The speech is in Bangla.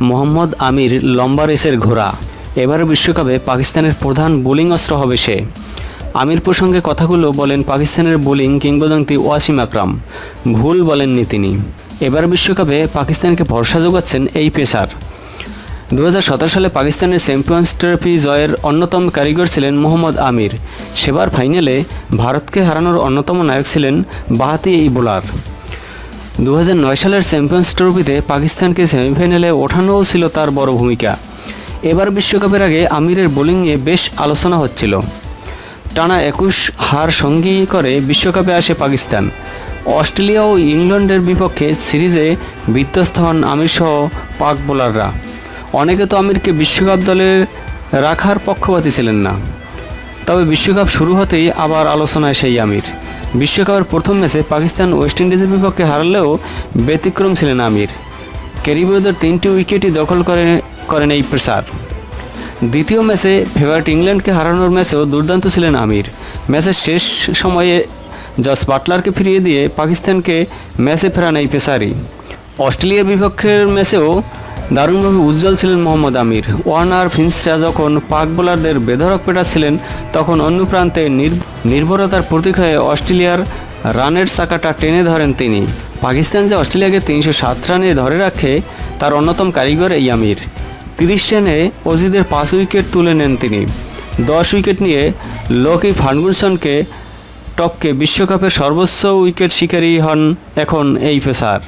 মোহাম্মদ আমির লম্বা রেসের ঘোড়া। এবার বিশ্বকাপে পাকিস্তানের প্রধান বোলিং অস্ত্র হবে সে। আমির প্রসঙ্গে কথাগুলো বলেন পাকিস্তানের বোলিং কিংবদন্তি ওয়াসিম আকরাম। ভুল বলেননি তিনি। এবার বিশ্বকাপে পাকিস্তানকে ভরসা যোগাচ্ছেন এই পেসার। দু হাজার সতেরো সালে পাকিস্তানের চ্যাম্পিয়ন্স ট্রফি জয়ের অন্যতম কারিগর ছিলেন মোহাম্মদ আমির। সেবার ফাইনালে ভারতকে হারানোর অন্যতম নায়ক ছিলেন বাহাতি এই বোলার। দু হাজার নয় সালের চ্যাম্পিয়ন্স ট্রফিতে পাকিস্তানকে সেমিফাইনালে ওঠানোও ছিল তার বড় ভূমিকা। এবার বিশ্বকাপের আগে আমিরের বোলিংয়ে বেশ আলোচনা হচ্ছিল। টানা একুশ হার সঙ্গী করে বিশ্বকাপে আসে পাকিস্তান। অস্ট্রেলিয়া ও ইংল্যান্ডের বিপক্ষে সিরিজে বিধ্বস্ত হন আমির সহ পাক বোলাররা। অনেকে তো আমিরকে বিশ্বকাপ দলে রাখার পক্ষপাতী ছিলেন না। তবে বিশ্বকাপ শুরু হতেই আবার আলোচনায় সেই আমির। বিশ্বকাপের প্রথম ম্যাচে পাকিস্তান ওয়েস্ট ইন্ডিজের বিপক্ষে হারলেও ব্যতিক্রম ছিলেন আমির। ক্যারিবীয়দের তিনটি উইকেটই দখল করে করেন এই পেসার। দ্বিতীয় ম্যাচে ফেভারিট ইংল্যান্ডকে হারানোর ম্যাচেও দুর্দান্ত ছিলেন আমির। ম্যাচের শেষ সময়ে জস বাটলারকে ফিরিয়ে দিয়ে পাকিস্তানকে ম্যাচে ফেরান এই পেসারই। অস্ট্রেলিয়ার বিপক্ষের ম্যাচেও দারুণভাবে উজ্জ্বল ছিলেন মোহাম্মদ আমির। ওয়ার্নার ফিন্সরা যখন পাক বোলারদের বেধরক পেটাচ্ছিলেন, তখন অন্য প্রান্তে নির্ভরতার প্রতীক হয়ে অস্ট্রেলিয়ার রানের চাকাটা টেনে ধরেন তিনি। পাকিস্তান যে অস্ট্রেলিয়াকে তিনশো সাত রানে ধরে রাখে, তার অন্যতম কারিগর এই আমির। তিরিশ রানে অজিদের পাঁচ উইকেট তুলে নেন তিনি। দশ উইকেট নিয়ে লোকি ফার্গুসনকে টপকে বিশ্বকাপের সর্বোচ্চ উইকেট শিকারী হন এখন এই পেসার।